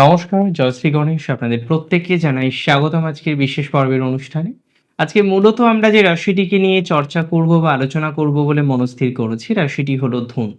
নমস্কার, জয়শ্রী গণেশ আপনাদের প্রত্যেককে জানাই স্বাগতম আজকের বিশেষ পর্বের অনুষ্ঠানে। আজকে মূলত আমরা যে রাশিটিকে নিয়ে চর্চা করব বা আলোচনা করব বলে মনস্থির করেছি, রাশিটি হলো ধনু।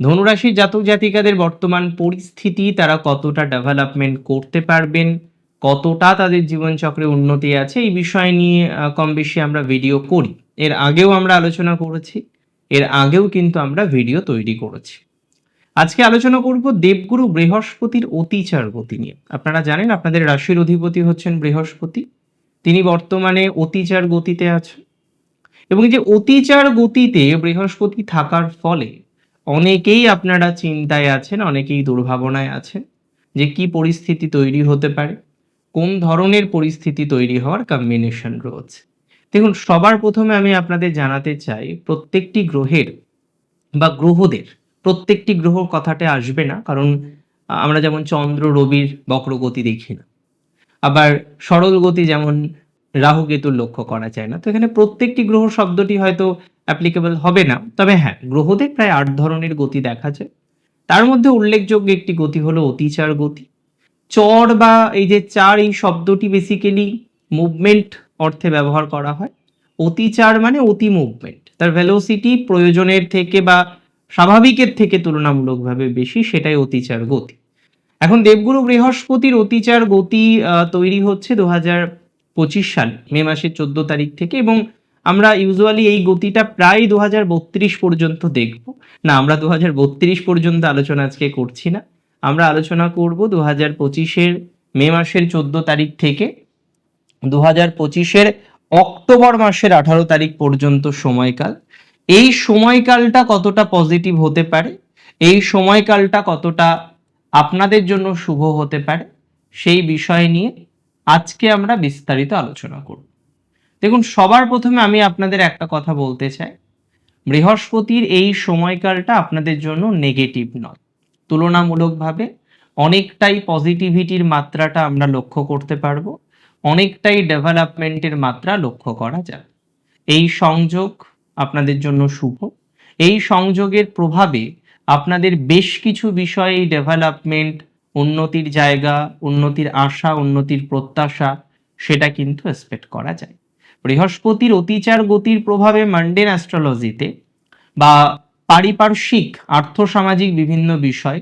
ধনুরাশির জাতক জাতিকাদের বর্তমান পরিস্থিতি, তারা কতটা ডেভেলপমেন্ট করতে পারবেন, কতটা তাদের জীবনচক্রে উন্নতি আছে, এই বিষয় নিয়ে কম বেশি আমরা ভিডিও করি। এর আগেও আমরা আলোচনা করেছি, এর আগেও কিন্তু আমরা ভিডিও তৈরি করেছি। আজকে আলোচনা করব দেবগুরু বৃহস্পতির অতিচার গতি নিয়ে। আপনারা জানেন, আপনাদের রাশির অধিপতি হচ্ছেন বৃহস্পতি। তিনি বর্তমানে অতিচার গতিতে আছেন। এবং যে অতিচার গতিতে বৃহস্পতি থাকার ফলে অনেকেই আপনারা চিন্তায় আছেন, অনেকেই দুর্ভাবনায় আছেন যে কি পরিস্থিতি তৈরি হতে পারে, কোন ধরনের পরিস্থিতি তৈরি হওয়ার কম্বিনেশন রয়েছে। দেখুন, সবার প্রথমে আমি আপনাদের জানাতে চাই, প্রত্যেকটি গ্রহের বা গ্রহদের প্রত্যেকটি গ্রহ কথাটা আসবে না, কারণ আমরা যেমন চন্দ্র, রবির বক্রগতি দেখি না। আবার সরল গতি যেমন রাহু কেতুর লক্ষ্য করা যায় না, তো এখানে প্রত্যেকটি গ্রহ শব্দটি হয়তো অ্যাপ্লিকেবল হবে না। তবে হ্যাঁ গ্রহদের প্রায় আট ধরনের গতি দেখা যায়। তার মধ্যে উল্লেখযোগ্য একটি গতি হলো অতিচার গতি। চর বা এই যে চার, এই শব্দটি বেসিক্যালি মুভমেন্ট অর্থে ব্যবহার করা হয়। অতিচার মানে অতি মুভমেন্ট তার ভেলোসিটি প্রয়োজনের থেকে বা স্বাভাবিকের থেকে তুলনামূলকভাবে বেশি, সেটাই অতিচার গতি। এখন দেবগুরু বৃহস্পতির অতিচার গতি তৈরি হচ্ছে দু হাজার পঁচিশ সাল, মে মাসের চোদ্দ তারিখ থেকে এবং আমরা ইউজুয়ালি এই গতিটা প্রায় দু হাজার বত্রিশ পর্যন্ত দেখব। না, আমরা দু হাজার বত্রিশ পর্যন্ত আলোচনা আজকে করছি না। আমরা আলোচনা করব দু হাজার পঁচিশের মে মাসের চোদ্দ তারিখ থেকে দু হাজার পঁচিশের অক্টোবর মাসের আঠারো তারিখ পর্যন্ত সময়কাল এই সময়কালটা কতটা পজিটিভ হতে পারে? এই সময়কালটা কতটা আপনাদের জন্য শুভ হতে পারে? সেই বিষয় নিয়ে আজকে আমরা বিস্তারিত আলোচনা করব। দেখুন, সবার প্রথমে আমি আপনাদের একটা কথা বলতে চাই। বৃহস্পতির এই সময়কালটা আপনাদের জন্য নেগেটিভ নয়। তুলনামূলকভাবে অনেকটাই পজিটিভিটির মাত্রাটা আমরা লক্ষ্য করতে পারব। অনেকটাই ডেভেলপমেন্টের মাত্রা লক্ষ্য করা যায় এই সংযোগ আপনাদের জন্য শুভ। এই সংযোগের প্রভাবে আপনাদের বেশ কিছু বিষয়ে ডেভেলপমেন্ট উন্নতির জায়গা, উন্নতির আশা, উন্নতির প্রত্যাশা, সেটা কিন্তু এক্সপেক্ট করা যায়। বৃহস্পতির অতিচার গতির প্রভাবে মান্ডেন অ্যাস্ট্রোলজিতে বা পারিপার্শ্বিক, আর্থসামাজিক বিভিন্ন বিষয়,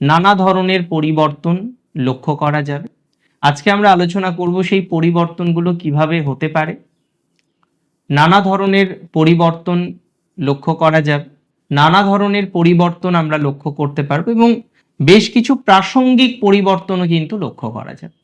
নানা ধরনের পরিবর্তন লক্ষ্য করা যাবে। আজকে আমরা আলোচনা করব সেই পরিবর্তনগুলো কীভাবে হতে পারে। নানা ধরনের পরিবর্তন লক্ষ্য করা যাবে নানা ধরনের পরিবর্তন আমরা লক্ষ্য করতে পারব এবং বেশ কিছু প্রাসঙ্গিক পরিবর্তনও কিন্তু লক্ষ্য করা যাবে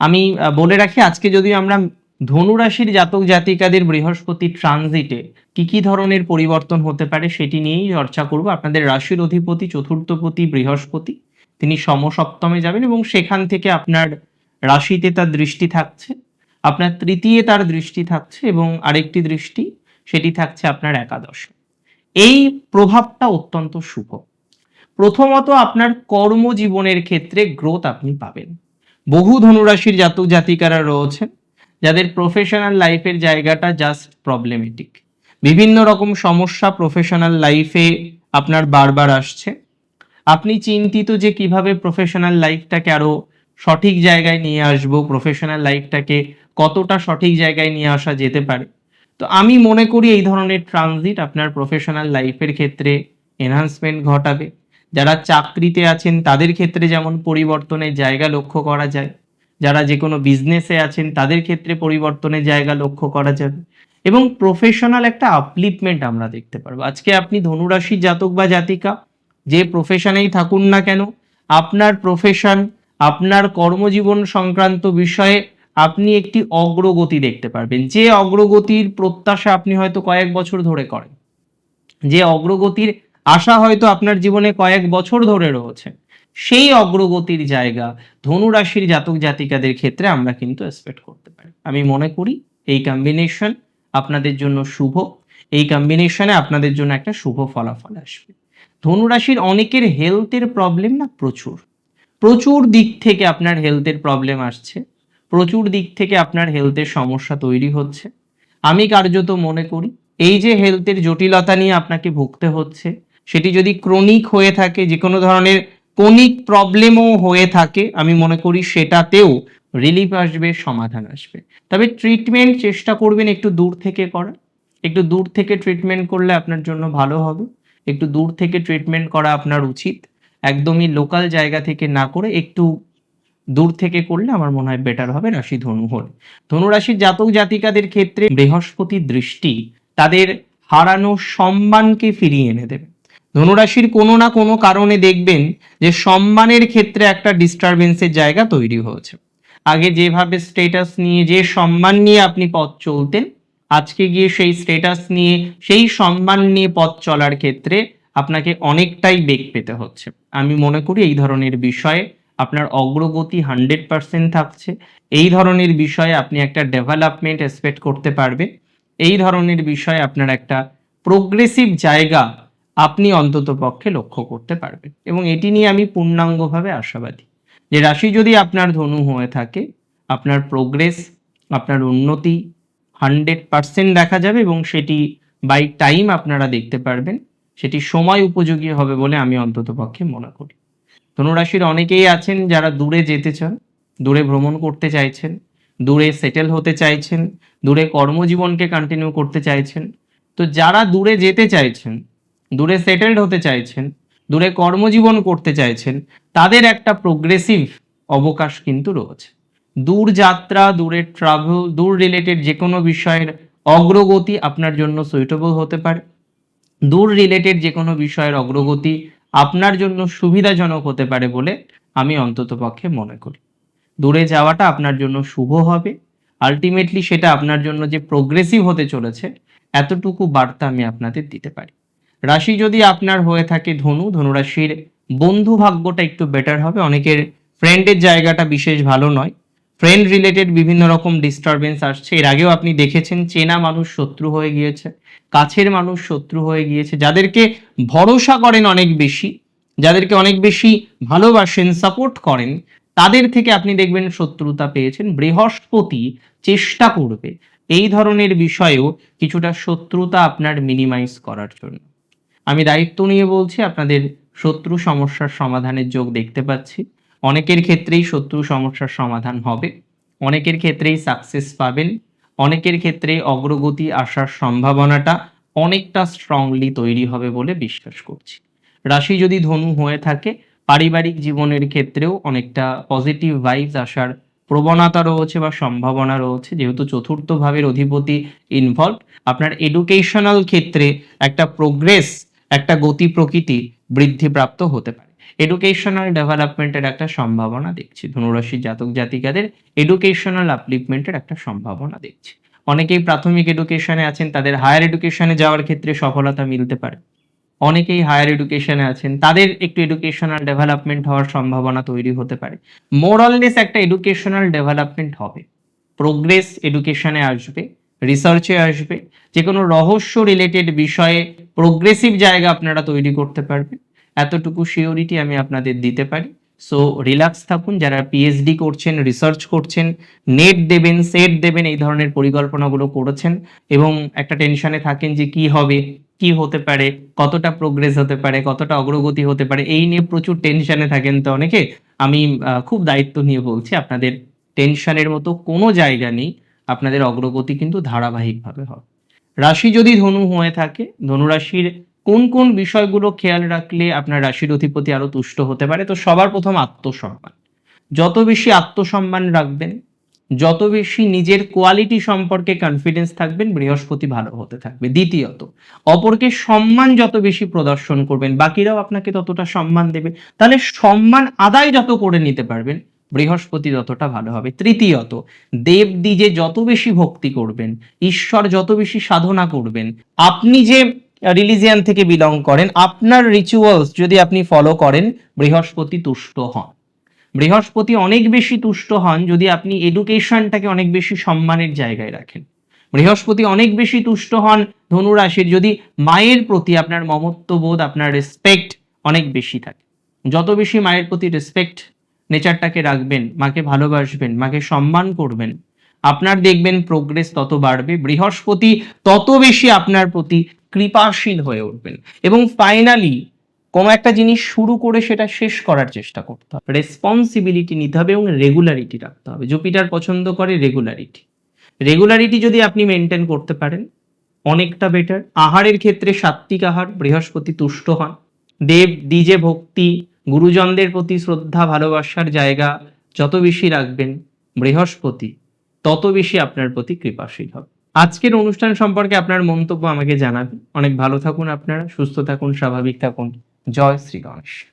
আমি বলে রাখি, আজকে যদি আমরা ধনুরাশির জাতক জাতিকাদের বৃহস্পতি ট্রানজিটে কি কি ধরনের পরিবর্তন হতে পারে সেটি নিয়েই চর্চা করব। আপনাদের রাশির অধিপতি, চতুর্থপতি, বৃহস্পতি, তিনি সমসপ্তমে যাবেন এবং সেখান থেকে আপনার রাশিতে তার দৃষ্টি থাকছে। আপনার তৃতীয় তার দৃষ্টি থাকছে এবং আরেকটি দৃষ্টি, সেটি থাকছে আপনার একাদশ। এই প্রভাবটা অত্যন্ত শুভ। প্রথমত আপনার কর্মজীবনের ক্ষেত্রে গ্রোথ আপনি পাবেন। বহু ধনুরাশির জাতক জাতিকারা রয়েছেন, যাদের প্রফেশনাল লাইফের জায়গাটা জাস্ট প্রবলেমেটিক বিভিন্ন রকম সমস্যা প্রফেশনাল লাইফে আপনার বারবার আসছে। আপনি চিন্তিত যে কীভাবে প্রফেশনাল লাইফটাকে আরও সঠিক জায়গায় নিয়ে আসব প্রফেশনাল লাইফটাকে কতটা সঠিক জায়গায় নিয়ে আসা যেতে পারে। তো আমি মনে করি এই ধরনের ট্রানজিট আপনার প্রফেশনাল লাইফের ক্ষেত্রে এনহান্সমেন্ট ঘটাবে। যারা চাকরিতে আছেন, তাদের ক্ষেত্রে যেমন পরিবর্তনের জায়গা লক্ষ্য করা যায়। যারা যে কোনো বিজনেসে আছেন, তাদের ক্ষেত্রে পরিবর্তনের জায়গা লক্ষ্য করা যাবে। এবং প্রফেশনাল একটা আপলিপমেন্ট আমরা দেখতে পারব। আজকে আপনি ধনুরাশির জাতক বা জাতিকা, যে প্রফেশনেই থাকুন না কেন, আপনার প্রফেশন আপনার কর্মজীবন সংক্রান্ত বিষয়ে আপনি একটি অগ্রগতি দেখতে পারবেন। যে অগ্রগতির প্রত্যাশা আপনি হয়তো কয়েক বছর ধরে করেন। যে অগ্রগতির আশা হয়তো আপনার জীবনে কয়েক বছর ধরে রয়েছে। সেই অগ্রগতির জায়গা ধনুরাশির জাতক জাতিকাদের ক্ষেত্রে আমরা কিন্তু এক্সপেক্ট করতে পারি। আমি মনে করি এই কম্বিনেশন আপনাদের জন্য শুভ। এই কম্বিনেশনে আপনাদের জন্য একটা শুভ ফলাফল আসবে। ধনুরাশির অনেকের হেলথের প্রবলেম না প্রচুর। প্রচুর দিক থেকে আপনার হেলথের প্রবলেম আসছে। প্রচুর দিক থেকে আপনার হেলথের সমস্যা তৈরি হচ্ছে। আমি কার্যত মনে করি, এই যে হেলথের জটিলতা নিয়ে আপনাকে ভুগতে হচ্ছে, সেটি যদি ক্রনিক হয়ে থাকে, যে কোনো ধরনের কনিক প্রবলেমও হয়ে থাকে, আমি মনে করি সেটাতেও রিলিফ আসবে, সমাধান আসবে। তবে ট্রিটমেন্ট চেষ্টা করবেন একটু দূর থেকে করা। একটু দূর থেকে ট্রিটমেন্ট করলে আপনার জন্য ভালো হবে। একটু দূর থেকে ট্রিটমেন্ট করা আপনার উচিত। একদমই লোকাল জায়গা থেকে না করে একটু দূর থেকে করলে আমার মনে হয় বেটার হবে রাশি ধনু হলে। ধনুরাশির জাতক জাতিকাদের ক্ষেত্রে বৃহস্পতির দৃষ্টি তাদের হারানো সম্মানকে ফিরিয়ে এনে দেবে। ধনুরাশির কোনো না কোনো কারণে দেখবেন যে সম্মানের ক্ষেত্রে একটা ডিস্টারবেন্সের জায়গা তৈরি হয়েছে। আগে যেভাবে স্টেটাস নিয়ে, যে সম্মান নিয়ে আপনি পথ চলতেন, আজকে গিয়ে সেই স্টেটাস নিয়ে, সেই সম্মান নিয়ে পথ চলার ক্ষেত্রে আপনাকে অনেকটাই বেগ পেতে হচ্ছে। আমি মনে করি এই ধরনের বিষয়ে আপনার অগ্রগতি হান্ড্রেড পার্সেন্ট থাকছে। এই ধরনের বিষয়ে আপনি একটা ডেভেলপমেন্ট এক্সপেক্ট করতে পারবেন। এই ধরনের বিষয়ে আপনার একটা প্রোগ্রেসিভ জায়গা আপনি অন্তত পক্ষে লক্ষ্য করতে পারবেন। এবং এটি নিয়ে আমি পূর্ণাঙ্গভাবে আশাবাদী যে রাশি যদি আপনার ধনু হয়ে থাকে, আপনার প্রোগ্রেস, আপনার উন্নতি হান্ড্রেড পার্সেন্ট দেখা যাবে এবং সেটি বাই টাইম আপনারা দেখতে পারবেন। সেটি সময় উপযোগী হবে বলে আমি অন্তত পক্ষে মনে করি। ধনুরাশির অনেকেই আছেন যারা দূরে যেতে চান, দূরে ভ্রমণ করতে চাইছেন, দূরে সেটেল হতে চাইছেন, দূরে কর্মজীবনকে কন্টিনিউ করতে চাইছেন। তো যারা দূরে যেতে চাইছেন, দূরে সেটেলড হতে চাইছেন, দূরে কর্মজীবন করতে চাইছেন, তাদের একটা প্রোগ্রেসিভ অবকাশ কিন্তু রয়েছে। দূর যাত্রা দূরের ট্রাভেল দূর রিলেটেড যে কোনো বিষয়ের অগ্রগতি আপনার জন্য সুইটেবল হতে পারে। দূর রিলেটেড যে কোনো বিষয়ের অগ্রগতি আপনার জন্য সুবিধাজনক হতে পারে বলে আমি অন্তত পক্ষে মনে করি। দূরে যাওয়াটা আপনার জন্য শুভ হবে। আলটিমেটলি সেটা আপনার জন্য যে প্রোগ্রেসিভ হতে চলেছে, এতটুকু বার্তা আমি আপনাদের দিতে পারি। রাশি যদি আপনার হয়ে থাকে ধনু, ধনুরাশির বন্ধু ভাগ্যটা একটু বেটার হবে। অনেকের ফ্রেন্ডের জায়গাটা বিশেষ ভালো নয়। ফ্রেন্ড রিলেটেড বিভিন্ন রকম ডিস্টারবেন্স আসছে। এর আগেও আপনি দেখেছেন, চেনা মানুষ শত্রু হয়ে গিয়েছে, কাছের মানুষ শত্রু হয়ে গিয়েছে, যাদেরকে ভরসা করেন অনেক বেশি, যাদেরকে অনেক বেশি ভালোবাসেন সাপোর্ট করেন, তাদের থেকে আপনি দেখবেন শত্রুতা পেয়েছেন, বৃহস্পতি চেষ্টা করবে। এই ধরনের বিষয়েও কিছুটা শত্রুতা আপনার মিনিমাইজ করার জন্য। আমি দায়িত্ব নিয়ে বলছি, আপনাদের শত্রু সমস্যার সমাধানের যোগ দেখতে পাচ্ছি। অনেকের ক্ষেত্রেই শত্রু সমস্যার সমাধান হবে। অনেকের ক্ষেত্রেই সাকসেস পাবেন। অনেকের ক্ষেত্রে অগ্রগতি আসার সম্ভাবনাটা অনেকটা স্ট্রংলি তৈরি হবে বলে বিশ্বাস করছি। রাশি যদি ধনু হয়ে থাকে, পারিবারিক জীবনের ক্ষেত্রেও অনেকটা পজিটিভ ভাইবস আসার প্রবণতা রয়েছে বা সম্ভাবনা রয়েছে। যেহেতু চতুর্থ ভাবের অধিপতি ইনভলভ আপনার এডুকেশনাল ক্ষেত্রে একটা প্রোগ্রেস একটা গতি প্রকৃতি বৃদ্ধিপ্রাপ্ত হতে পারে। এডুকেশনাল ডেভেলপমেন্টের একটা সম্ভাবনা দেখছি। ধনুরাশির জাতক জাতিকাদের এডুকেশনাল আপলিপমেন্টের একটা সম্ভাবনা দেখছি। অনেকেই প্রাথমিক এডুকেশনে আছেন, তাদের হায়ার এডুকেশনে যাওয়ার ক্ষেত্রে সফলতা মিলতে পারে। অনেকেই হায়ার এডুকেশনে আছেন, তাদের একটু এডুকেশনাল ডেভেলপমেন্ট হওয়ার সম্ভাবনা তৈরি হতে পারে। মোরাললেস একটা এডুকেশনাল ডেভেলপমেন্ট হবে। প্রোগ্রেস এডুকেশনে আসবে রিসার্চে আসবে যে কোনো রহস্য রিলেটেড বিষয়ে প্রোগ্রেসিভ জায়গা আপনারা তৈরি করতে পারবেন। এতটুকু সিওরিটি আমি আপনাদের দিতে পারি। সো রিল্যাক্স থাকুন, যারা পিএইচডি করছেন রিসার্চ করছেন নেট দেবেন সেট দেবেন, এই ধরনের পরিকল্পনাগুলো করেছেন এবং একটা টেনশনে থাকেন যে কি হবে, কি হতে পারে, কতটা প্রোগ্রেস হতে পারে, কতটা অগ্রগতি হতে পারে, এই নিয়ে প্রচুর টেনশনে থাকেন তো অনেকে। আমি খুব দায়িত্ব নিয়ে বলছি, আপনাদের টেনশনের মতো কোনো জায়গা নেই, আপনাদের অগ্রগতি কিন্তু ধারাবাহিকভাবে হবে। রাশি যদি ধনু হয়ে থাকে, ধনুরাশির কোন কোন বিষয়গুলো খেয়াল রাখলে আপনার রাশির অধিপতি আরও তুষ্ট হতে পারে? তো সবার প্রথম আত্মসম্মান। যত বেশি আত্মসম্মান রাখবেন, যত বেশি নিজের কোয়ালিটি সম্পর্কে কনফিডেন্স থাকবেন, বৃহস্পতি ভালো হতে থাকবে। দ্বিতীয়ত, অপরকে সম্মান যত বেশি প্রদর্শন করবেন, বাকিরাও আপনাকে ততটা সম্মান দেবে। তাহলে সম্মান আদায় যত করে নিতে পারবেন, বৃহস্পতি ততটা ভালো হবে। তৃতীয়ত দেব যত বেশি ভক্তি করবেন, ঈশ্বর যত বেশি সাধনা করবেন, আপনি যে রিলিজিয়ান থেকে বিলং করেন। আপনার রিচুয়ালস যদি আপনি ফলো করেন, বৃহস্পতি তুষ্ট হন। বৃহস্পতি অনেক বেশি তুষ্ট হন যদি আপনি এডুকেশনটাকে অনেক বেশি সম্মানের জায়গায় রাখেন। বৃহস্পতি অনেক বেশি তুষ্ট হন ধনুরাশির যদি মায়ের প্রতি আপনার মমত্ববোধ, আপনার রেসপেক্ট অনেক বেশি থাকে। যত বেশি মায়ের প্রতি রেসপেক্ট নেচারটাকে রাখবেন, মাকে ভালোবাসবেন, মাকে সম্মান করবেন, আপনার দেখবেন প্রোগ্রেস তত বাড়বে। বৃহস্পতি তত বেশি আপনার প্রতি কৃপাশীল হয়ে উঠবেন। এবং ফাইনালি কোনো একটা জিনিস শুরু করে সেটা শেষ করার চেষ্টা করতে হবে। রেসপন্সিবিলিটি নিতে হবে এবং রেগুলারিটি রাখতে হবে। জুপিটার পছন্দ করে রেগুলারিটি রেগুলারিটি যদি আপনি মেনটেন করতে পারেন, অনেকটা বেটার আহারের ক্ষেত্রে সাত্বিক আহার, বৃহস্পতি তুষ্ট হন। দেব, দ্বিজে ভক্তি, গুরুজনদের প্রতি শ্রদ্ধা, ভালোবাসার জায়গা যত বেশি রাখবেন বৃহস্পতি, তত বেশি আপনার প্রতি কৃপাশীল হবে। আজকের অনুষ্ঠান সম্পর্কে আপনার মন্তব্য আমাকে জানাবেন। অনেক ভালো থাকুন আপনারা, সুস্থ থাকুন, স্বাভাবিক থাকুন। জয় শ্রী গণেশ।